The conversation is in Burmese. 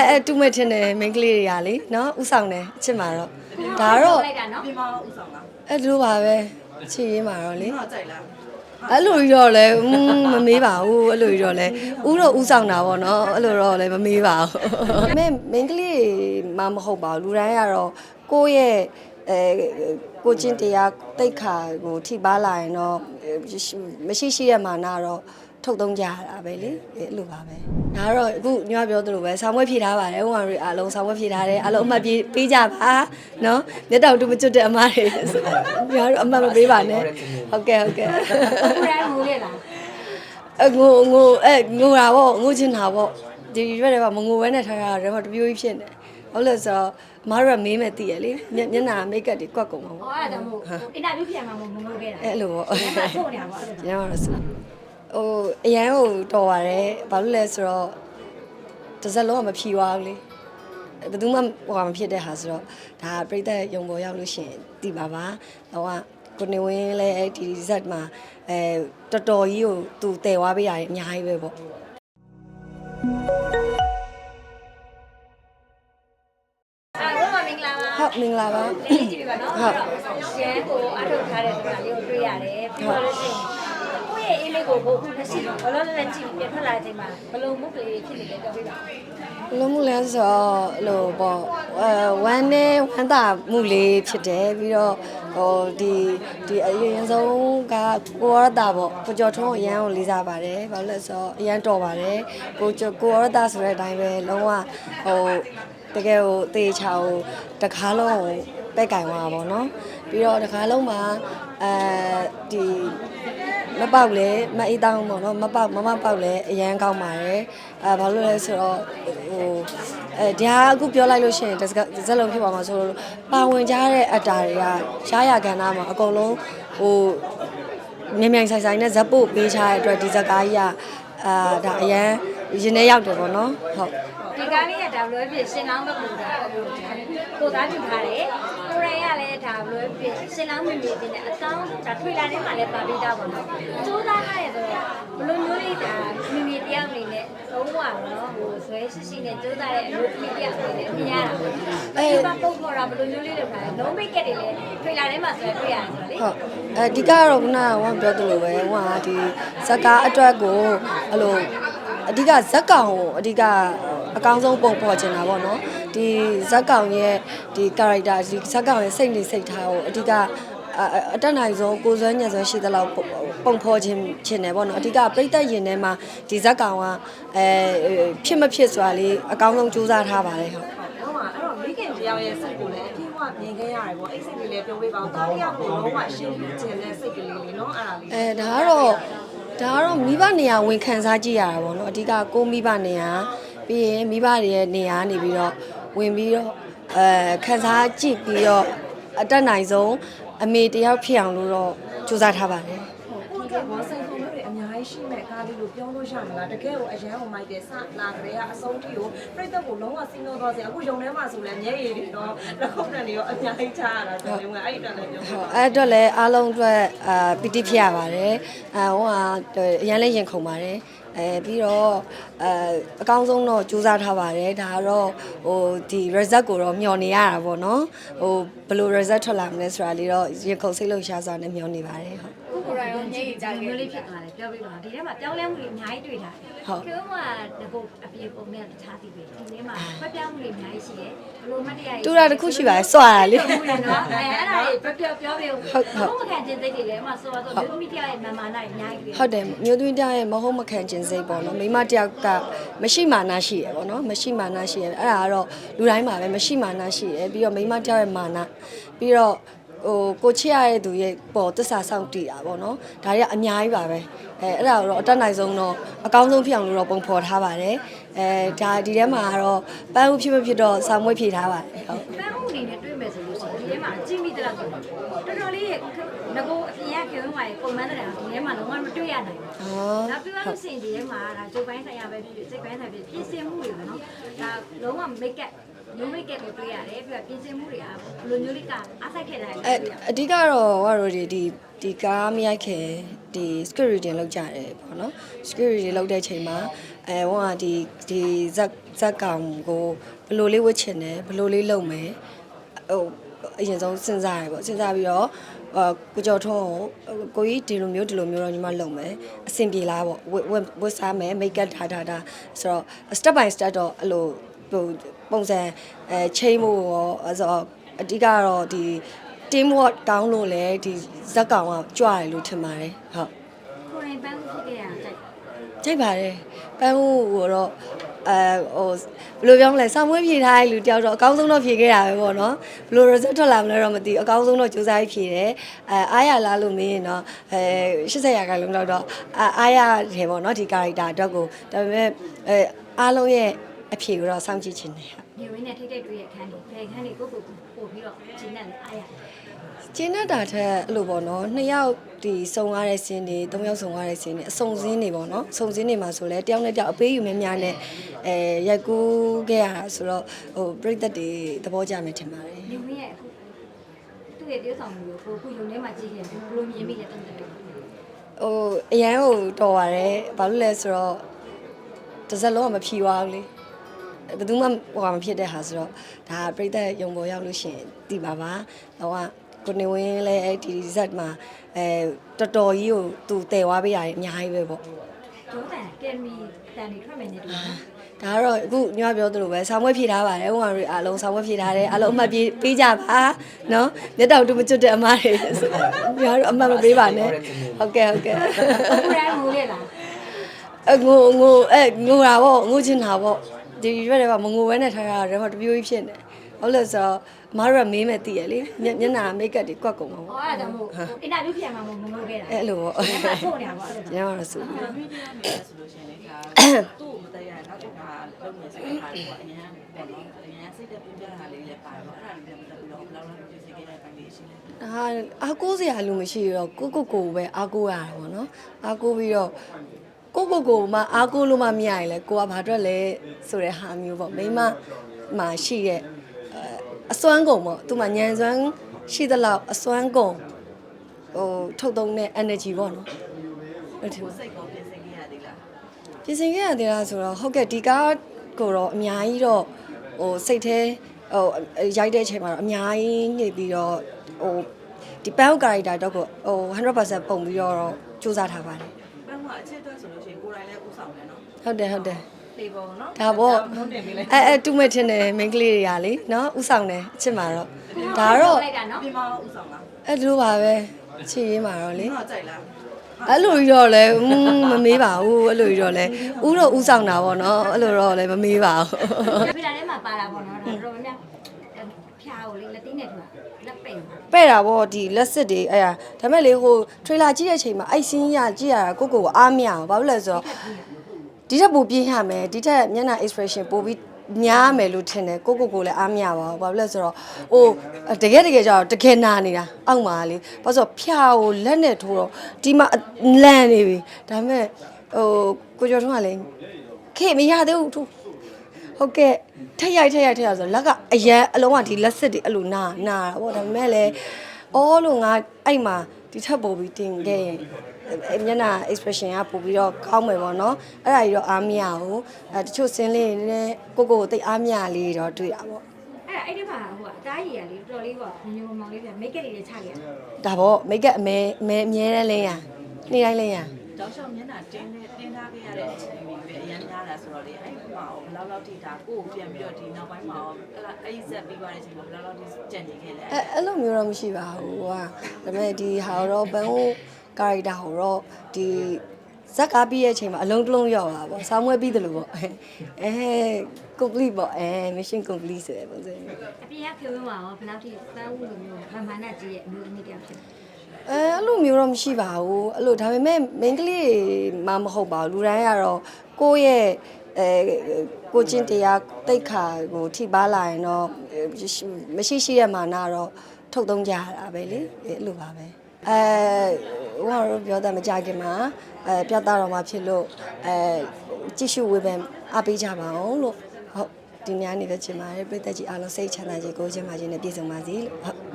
အဲအဲတူမဲ့ထင်တယ်မိန်းကလေးတွေကလေနော်ဥဆောင်တယ်အချစ်မှာတော့ဒါတော့လိုက်တာနော်ဒီမှာဥဆောင်လားအဲ့လိုပါပဲချစ်ရေးမှာတော့လေဒီမှာကြိုက်လားအဲ့လိုကြီးတော့လဲอืมမမေးပါဘူးအဲ့လိုကြီးတော့လဲဥတော့ဥဆောင်တာပေါ့နော်အဲ့လိုတော့လဲမမေးပါဘူးမင်းမိန်းကလေးမှမဟုတ်ပါဘူးလူတိုင်းကတော့ကိုယ့်ရဲ့အဲကိုချင်းတရားတိတ်ခါကိုထိပါလာရင်တော့မရှိရှိရမှာနာတော့ ထုတ်သုံးကြရတာပဲလေအဲ့လိုပါပဲဒါကတော့အခုညပြောသလိုပဲဆောင်းဝဲဖြေထားပါတယ်ဟိုကအားလုံးဆောင်းဝဲဖြေထားတယ်အားလုံးအမှတ်ပေးပေးကြပါနော်မျက်တောင်တူမကျွတ်တဲ့အမားတွေညတော့အမှတ်မပေးပါနဲ့ဟုတ်ကဲ့ဟုတ်ကဲ့ကိုယ်တိုင်ငိုလေလားအငိုငိုအဲငိုတာပေါ့ငိုချင်တာပေါ့ဒီရွက်တွေပါမငိုဘဲနဲ့ထားတာတော့တပြိုးကြီးဖြစ်နေဟုတ်လို့ဆိုတော့မရမေးမဲ့တည်ရလေမျက်မျက်နှာမိတ်ကပ်တွေကွက်ကုန်မှာဟောပေါ့အဲ့ဒါမို့အင်တာဗျူးပြန်မှာမငိုခဲ့တာအဲ့လိုပေါ့အဲ့ဒါထုတ်နေတာပေါ့အဲ့ဒါညောတော့ဆို ဟိုအရန်ကိုတော်ပါတယ်ဘာလို့လဲဆိုတော့တစ်စက်လုံးကမဖြီသွားဘူးလေဘယ်သူမှဟိုကမဖြစ်တဲ့ဟာဆိုတော့ဒါပြိတ္တရုံပေါ်ရောက်လို့ရှိရင်တည်ပါပါတော့ကကိုနေဝင်းလည်းအဲ့ဒီဇက်မှာအဲတော်တော်ကြီးကိုသူတည်သွားပေးရတယ်အများကြီးပဲပေါ့အားလုံးမင်္ဂလာပါဟုတ်မင်္ဂလာပါလေးလေးကြည့်ပါနော်ဟုတ်ရှဲကိုအထုတ်ထားတဲ့ဆိုတာလေးကိုတွေ့ရတယ်ပြီးတော့လို့ရှိရင်ကိုယ့် ရဲ့အေးလေးကိုကိုခုလက်ရှိဘလုံးနဲ့ကြည့်ပြထွက်လာတဲ့အချိန်မှာဘလုံးမှုကလေးဖြစ်နေတယ်ပြောပြပါလုံးမှုလဲဆိုတော့အဲ့လိုပေါ့အဲဝမ်းနဲ့ဝမ်းသာမှုလေးဖြစ်တယ်ပြီးတော့ဟိုဒီဒီအရင်ဆုံးကကိုရတာပေါ့ကိုကျော်ထွန်းအရန်ကိုလေးစားပါတယ်ဘာလို့လဲဆိုတော့အရန်တော်ပါတယ်ကိုကျော်ကိုရတာဆိုတဲ့အတိုင်းပဲလုံးဝဟိုတကယ်ဟိုတေချာဟိုတကားလုံးကို ပဲ့ကင်သွားတာပေါ့နော်ပြီးတော့တကားလုံးမှာအဲဒီမပေါက်လဲမအေးတောင်းပေါ့နော်မပေါက်မမပေါက်လဲအရန်ကောင်းပါတယ်အဲဘာလို့လဲဆိုတော့ဟိုအဲဒီဟာအခုပြောလိုက်လို့ရှိရင်တစ်စက်တစ်စက်လုံးဖြစ်ပါမှာဆိုလို့ပါဝင်ကြတဲ့အတားတွေကရှားရကန်သားမှာအကုန်လုံးဟိုမြန်မြန်ဆိုင်ဆိုင်နဲ့ဇက်ပို့ပေးချတဲ့အတွက်ဒီဇက်ကားကြီးကအာဒါအရန်ရင်ထဲရောက်တယ်ပေါ့နော်ဟုတ် ဒီကားလေးကဒါဘလို့ဖြစ်ရှင်လောင်းဘက်ကိုဒါကိုသားပြုထားတယ်ကိုရိုင်းကလည်းဒါဘလို့ဖြစ်ရှင်လောင်းမိမိတင်တဲ့အကောင်းဒါထွေလာထဲမှာလည်းပါပြီးသားပါတော့စူးသားထားရဆိုတော့ဘလို့မျိုးလေးဒါမိမိတယောက်အနေနဲ့သုံးပါတော့ဟိုဆွဲရှိရှိနဲ့စူးသားတဲ့အမျိုးသမီးတယောက်အနေနဲ့မြင်ရတာအဲဘာပုံပေါ်တာဘလို့မျိုးလေးလောက်ထားတယ်လုံးမိတ်ကက်တွေလည်းထွေလာထဲမှာဆွဲတွေ့ရတယ်ဆိုတော့လေဟုတ်အဲဒီကတော့ခုနကဝမ်းပြောသလိုပဲဟိုကဒီဇက်ကားအတွက်ကိုအဲ့လိုအဓိကဇက်ကောင်ကိုအဓိက အကောင်းဆုံးပုံဖော်ချင်တာပေါ့နော်ဒီဇက်ကောင်ရဲ့ဒီ character ဒီဇက်ကောင်ရဲ့စိတ်နေစိတ်ထားကိုအဓိကအအတက်နိုင်ဆုံးကိုယ်စွမ်းညံစွမ်းရှိသလောက်ပုံပုံဖော်ခြင်းချင်တယ်ပေါ့နော်အဓိကပြိသက်ရင်ထဲမှာဒီဇက်ကောင်ကအဲဖြစ်မဖြစ်စွာလေးအကောင်းဆုံးကြိုးစားထားပါတယ်ဟုတ်ဟုတ်ပါအဲ့တော့မိခင်တယောက်ရဲ့စိတ်ကိုလည်းအပြည့်အဝမြင်ခဲ့ရတယ်ပေါ့အဲ့စိတ်ကလေးပြောပေးပါဦးတားလေးကကိုလုံးဝရှင်းပြခြင်းတဲ့စိတ်ကလေးလေးနော်အဲ့ဒါလေးအဲဒါကတော့ဒါကတော့မိဘနေရာဝင်ခံစားကြည့်ရတာပေါ့နော်အဓိကကိုမိဘနေရာ ပြီးရင်မိဘတွေရဲ့နေရာနေပြီးတော့ဝင်ပြီးတော့အဲခံစားကြည့်ပြီးတော့အတက်နိုင်ဆုံးအမေတယောက်ဖြစ်အောင်လို့တော့ကြိုးစားထားပါတယ်ကိုကဘောဆိုင်ဖုန်းတွေအများကြီးရှိမဲ့ကားလေးလို့ပြောလို့ရမလားတကယ်ကိုအရန်ကိုမိုက်တယ်စလာကြတဲ့ကအဆုံးထိကိုပြိသက်ကိုလုံးဝစီးနှောသွားစေအခုယုံထဲမှာဆိုလဲမျက်ရည်တွေတော့လက်ခုပ်တန်တွေရောအများကြီးချရတာကျွန်တော်ကအဲ့ဒီတန်လည်းပြောဟုတ်အဲ့အတွက်လည်းအားလုံးအတွက်အာပီတိဖြစ်ရပါတယ်အဲဟိုကအရန်လည်းရင်ခုန်ပါတယ်အဲပြီးတော့အဲအကောင်းဆုံးတော့ကြိုးစားထားပါတယ်ဒါကတော့ဟိုဒီ result ကိုတော့မျှော်နေရတာပေါ့နော်ဟိုဘယ်လို result ထွက်လာမလဲဆိုတာလေးတော့ရင်ခုန်စိတ်လှုပ်ရှားစွာနဲ့မျှော်နေပါတယ်ဟုတ်ကိုရိုင်းရောညိတ်ကြမျိုးလေးဖြစ်သွားတယ်ပြောပြပါဒီထဲမှာပြောင်းလဲမှုတွေအများကြီးတွေ့ထားတယ်ကျိုးမှာတကုတ်အပြေပုံနဲ့တခြားသည်ပဲဒီထဲမှာဖက်ပြောင်းမှုတွေအများကြီးရှိတယ်ဘလို့မ တရားတူတာတစ်ခုရှိပါတယ်စွာတာလေဟုတ်တယ်နော်အဲအဲ့ဒါတွေပြောပြောပြောပြဟုတ်ဟုတ်မခံခြင်းစိတ်တွေလည်းအမှဆိုတော့မြို့သမီးတရားရဲ့မာမာနာအများကြီးဟုတ်တယ်မျိုးသွင်းတယောက်ရဲ့မဟုတ်မခံခြင်းစိတ်ပေါ့နော်မိမတယောက်ကမရှိမာနရှိရပေါ့နော်မရှိမာနရှိရအဲ့ဒါကတော့လူတိုင်းမှာပဲမရှိမာနရှိရပြီးတော့မိမတယောက်ရဲ့မာနပြီးတော့ ဟိုကိုချစ်ရတဲ့သူရဲ့ပေါ်တစ္ဆာစောင့်တည်တာပေါ့နော်ဒါတွေကအများကြီးပါပဲအဲအဲ့ဒါတော့အတက်နိုင်ဆုံးတော့အကောင်းဆုံးဖြစ်အောင်လို့တော့ပုံဖော်ထားပါတယ်အဲဒါဒီထဲမှာကတော့ပန်းဥဖြစ်မဖြစ်တော့ဆောင်းမွေးဖြေထားပါတယ်ဟုတ်ပန်းဥအနေနဲ့တွေ့မယ်ဆိုလို့ရှိရင်ဒီထဲမှာအကြည့်မိတဲ့လောက်ဆိုတော့တော်တော်လေးရဲ့ငကိုအပြင်ကကျောင်းမှာပုံမှန်တဲ့အောင်ဒီထဲမှာလုံးဝမတွေ့ရနိုင်ဘူးဟုတ်နောက်ပြောလို့ရှိရင်ဒီထဲမှာဒါဂျုတ်ပိုင်းဆိုင်ရာပဲဖြစ်ဖြစ်စိတ်ပိုင်းဆိုင်ဖြစ်ဖြစ်စင်မှုတွေပဲနော်ဒါလုံးဝ make up လုံး make up ကိုတွေ့ရတယ်ပြီးတော့ပြင်ဆင်မှုတွေကဘယ်လိုမျိုးလေးကအားစိုက်ခဲ့တာလဲအဲအဓိကတော့ဟိုတို့ဒီဒီဒီကားမရိုက်ခင်ဒီ script reading လုပ်ကြတယ်ပေါ့နော် script reading လုပ်တဲ့ချိန်မှာအဲဟိုကဒီဒီဇက်ဇက်ကောင်ကိုဘယ်လိုလေးဝတ်ချင်တယ်ဘယ်လိုလေးလုပ်မယ်ဟိုအရင်ဆုံးစဉ်းစားရပေါ့စဉ်းစားပြီးတော့အာကိုကျော်ထွန်းကိုကိုကြီးဒီလိုမျိုးဒီလိုမျိုးတော့ညီမလုပ်မယ်အဆင်ပြေလားပေါ့ဝတ်ဝတ်ဝတ်စားမယ်မိတ်ကပ်ထားထားထားဆိုတော့ step by step တော့အဲ့လိုဟို ပုံစံအဲချိန်မှုရောအဲ့ဆိုတော့အဓိကတော့ဒီ team work ကောင်းလို့လဲဒီဇက်ကောင်ကကြွရတယ်လို့ထင်ပါတယ်ဟုတ်ကိုရင်ပန်းဖြစ်ခဲ့ရအောင်တိုက်ကြိုက်ပါတယ်ပန်းဦးကိုတော့အဲဟိုဘယ်လိုပြောမလဲဆောင်းမွေးဖြေထားတဲ့လူတယောက်တော့အကောင်းဆုံးတော့ဖြေခဲ့တာပဲပေါ့နော်ဘယ်လို result ထွက်လာမလဲတော့မသိဘူးအကောင်းဆုံးတော့စူးစမ်းဖြေတယ်အဲအားရလားလို့မင်းရင်တော့အဲ80ရာခိုင်နှုန်းလောက်တော့အာအားရတယ်ပေါ့နော်ဒီ character အတွက်ကိုဒါပေမဲ့အဲအားလုံးရဲ့ အဖြေကိုတော့စောင့်ကြည့်ချင်တယ်ဟုတ်နေဝင်းနဲ့ထိတ်ထိတ်တွေ့ရခန်းနေဘယ်ခန်းနေကိုကိုကိုပို့ပြီးတော့ဂျင်းနဲ့အားရကျင်းတာထက်အဲ့လိုပေါ့နော်နှစ်ယောက်ဒီစုံရတဲ့စင်းတွေသုံးယောက်စုံရတဲ့စင်းတွေအစုံစင်းတွေပေါ့နော်စုံစင်းတွေမှာဆိုလဲတယောက်နဲ့တယောက်အပေးယူမဲများနဲ့အဲရိုက်ကူးခဲ့ရတာဆိုတော့ဟိုပြိသက်တွေသဘောကျမယ်ထင်ပါတယ်နေဝင်းရဲ့အခုသူ့ရဲ့ပြောဆောင်မှုကိုကိုခုယုံထဲမှာကြည့်ခဲ့တယ်ဘလို့မြင်မိလဲတုံးတယ်ဟိုအရန်ကိုတော်ပါတယ်ဘာလို့လဲဆိုတော့တစ်စက်လုံးကမဖြီသွားဘူးလေ ဘယ်သူမှဟိုကမဖြစ်တဲ့ဟာဆိုတော့ဒါပြိသက်ရုံပေါ်ရောက်လို့ရှိရင်တည်ပါပါတော့ကကိုနေဝင်းလည်းအဲ့ဒီဇက်မှာအဲတော်တော်ကြီးကိုသူတည်သွားပေးရတယ်အများကြီးပဲပေါ့ဒုံးတန်ကယ်မီတန်နေထွက်မယ်နေတူနော်ဒါကတော့အခုညပြောသလိုပဲဆောင်းဝဲဖြေထားပါတယ်ဟိုမှာတွေအားလုံးဆောင်းဝဲဖြေထားတယ်အားလုံးအမှတ်ပေးပေးကြပါနော်မျက်တောင်တူမကျွတ်တဲ့အမားတွေညတော့အမှတ်မပေးပါနဲ့ဟုတ်ကဲ့ဟုတ်ကဲ့ကိုရိုင်းငိုလေလားအငိုငိုအဲငိုတာပေါ့ငိုချင်တာပေါ့ ဒီရွက်တွေကမငိုဘဲနဲ့ထားတာတော့တပြိုးကြီးဖြစ်နေဟုတ်လို့ဆိုတော့အမားတို့ကမေးမဲ့တည်ရလေမျက်မျက်နှာမိတ်ကပ်တွေကွက်ကုန်မှာဟောပေါ့အဲ့ဒါမို့အင်တာဗျူးပြန်မှာမို့မငိုခဲ့တာအဲ့လိုပေါ့အဲ့ဒါထုတ်နေတာပေါ့အဲ့ဒါညတော့ဆူမီဒီယာနေဆိုလို့ရှိရင်လေဒါသူ့ကိုမတည့်ရနောက်တစ်ခါလုပ်နေဆိုတဲ့ဟာကိုအရင်ကပေါ့နော်အရင်ကစိတ်သက်ပြပြတာလေးလည်းပါတယ်ပေါ့အဲ့ဒါလေးလည်းမတတ်ပြီးတော့ဘယ်လောက်လောက်ပြင်ဆင်ခဲ့တဲ့ပိုင်းလေးရှိလဲအာအားကိုးစရာလူမရှိတော့ကိုကိုကိုပဲအားကိုးရတယ်ပေါ့နော်အားကိုးပြီးတော့ ကိုကိုကိုမှအားကိုးလို့မှမရရင်လေကိုကဘာအတွက်လဲဆိုတဲ့ဟာမျိုးပေါ့မိမမှာရှိရဲ့အဲအစွမ်းကုန်ပေါ့သူမှညံစွမ်းရှိသလောက်အစွမ်းကုန်ဟိုထုတ်သုံးတဲ့ energy ပေါ့နော်ဟုတ်တယ်ကိုစိတ်ကောပြင်ဆင်ခဲ့ရသေးလားပြင်ဆင်ခဲ့ရသေးလားဆိုတော့ဟုတ်ကဲ့ဒီကားကိုတော့အများကြီးတော့ဟိုစိတ်ထဲဟိုရိုက်တဲ့အချိန်မှာတော့အများကြီးညစ်ပြီးတော့ဟိုဒီပန်းကာရီတာတော့ကိုဟို100%ပုံပြီးတော့စူးစမ်းထားပါတယ်ပန်းကအချစ်အတွက်ဆိုလို့ရှိ ဟုတ်တယ်ဟုတ်တယ်လေပုံနော်ဒါပေါ့မုန်းတင်ပေးလိုက်အဲအဲတူမဲ့တင်တယ်မိန်းကလေးတွေကလေနော်ဥဆောင်တယ်အချစ်မှာတော့ဒါတော့လိုက်တာနော်ပြင်မဥဆောင်လားအဲ့လိုပါပဲချစ်ရေးမှာတော့လေဒီတော့ကြိုက်လားအဲ့လိုကြီးတော့လဲอืมမမေးပါဘူးအဲ့လိုကြီးတော့လဲဥတော့ဥဆောင်တာပေါ့နော်အဲ့လိုတော့လဲမမေးပါဘူးပြတာထဲမှာပါတာပေါ့နော်ဒါတော့များဖျားကိုလေလက်သိနဲ့ထူလက်ပိတ်ပါပဲ့တာပေါ့ဒီလက်စစ်တွေအဲ့ဒါဒါမဲ့လေဟိုထရေလာကြည့်တဲ့အချိန်မှာအဲ့စင်းရကြည့်ရတာကိုကိုကိုအားမရအောင်ဘာလို့လဲဆိုတော့ ဒီထက်ပိုပြင်းရမယ်ဒီထက်မျက်နှာ expression ပိုပြီးများမယ်လို့ထင်တယ်ကိုကိုကိုလည်းအားမရပါဘူးဘာလို့လဲဆိုတော့ဟိုတကယ်တကယ်ကျတော့တကယ်နာနေတာအောက်မှာလေဘာလို့ဆိုဖျားကိုလက်နဲ့ထိုးတော့ဒီမှာလန့်နေပြီဒါမဲ့ဟိုကိုကျော်ထွန်းကလည်းခေမရသေးဘူးထိုးဟုတ်ကဲ့ထက်ရိုက်ထက်ရိုက်ထက်ရိုက်ဆိုတော့လက်ကအရန်အလုံးကဒီလက်စစ်တွေအဲ့လိုနာနာတာပေါ့ဒါပေမဲ့လည်းအော်လို့ငါအဲ့မှာဒီထက်ပိုပြီးတင်ခဲ့ရင်အဲ့ မျက်နှာ expression ကပိုပြီးတော့ကောင်းမယ်ပေါ့နော်အဲ့ဒါကြီးတော့အားမရဘူးအဲတချို့စင်းလေးတွေနဲ့ကိုကိုကိုတိတ်အားမရလေးတော့တွေ့ရပါပေါ့အဲ့ဒါအဲ့ဒီမှာဟိုအသားရည်ရလေးတော်လေးပေါ့ညိုမောင်လေးပြန်မိတ်ကလေးတွေချလိုက်ရဒါပေါ့မိတ်ကအမဲအမဲအမြဲတမ်းလင်းရနေ့တိုင်းလင်းရတောက်လျှောက်မျက်နှာတင်းနေတင်းထားခဲ့ရတဲ့အချိန်တွေပဲအရင်များတာဆိုတော့လေအဲ့ဒီမှာဘယ်လောက်လောက်ထိဒါကိုယ်ကိုပြန်ပြီးတော့ဒီနောက်ပိုင်းမှာအဲ့အဲ့ဒီဆက်ပြီးသွားတဲ့အချိန်မှာဘယ်လောက်လောက်ထိကြံ့နေခဲ့လဲ အဲအဲ့လိုမျိုးတော့မရှိပါဘူးဟိုကဒါပေမဲ့ဒီဟာတော့ဘန်ဟို ကာရီတာဟိုတော့ဒီဇက်ကားပြီးရဲ့အချိန်မှာအလုံးတစ်လုံးရောက်လာပေါ့ဆောင်းမွဲပြီးတယ်လို့ပေါ့အဲ complete ပေါ့အဲ mission complete ဆိုတဲ့ပုံစံမျိုးအပြင်ကခေဝင်းမှာရောဘယ်လောက်ထိသန်းဦးလိုမျိုးဗမာနာကြီးရဲ့အမျိုးသမီးတယောက်ဖြစ်အဲအဲ့လိုမျိုးတော့မရှိပါဘူးအဲ့လိုဒါပေမဲ့ main ကလေးမှမဟုတ်ပါဘူးလူတိုင်းကတော့ကိုယ့်ရဲ့အဲကိုချင်းတရားတိတ်ခါကိုထိပါလာရင်တော့မရှိရှိတဲ့မာနတော့ထုတ်သုံးကြရတာပဲလေအဲ့လိုပါပဲ အဲဟိုကတော့ပြောတယ်မကြခင်မှာအဲပြတ်သားတော်မှာဖြစ်လို့အဲကြည့်ရှုဝေဖန်အားပေးကြပါအောင်လို့ဟုတ်ဒီညနေပဲချင်ပါတယ်ပြည်သက်ကြီးအားလုံးစိတ်ချမ်းသာခြင်းကိုယ်ချမ်းသာခြင်းနဲ့ပြည့်စုံပါစေလို့ဟုတ်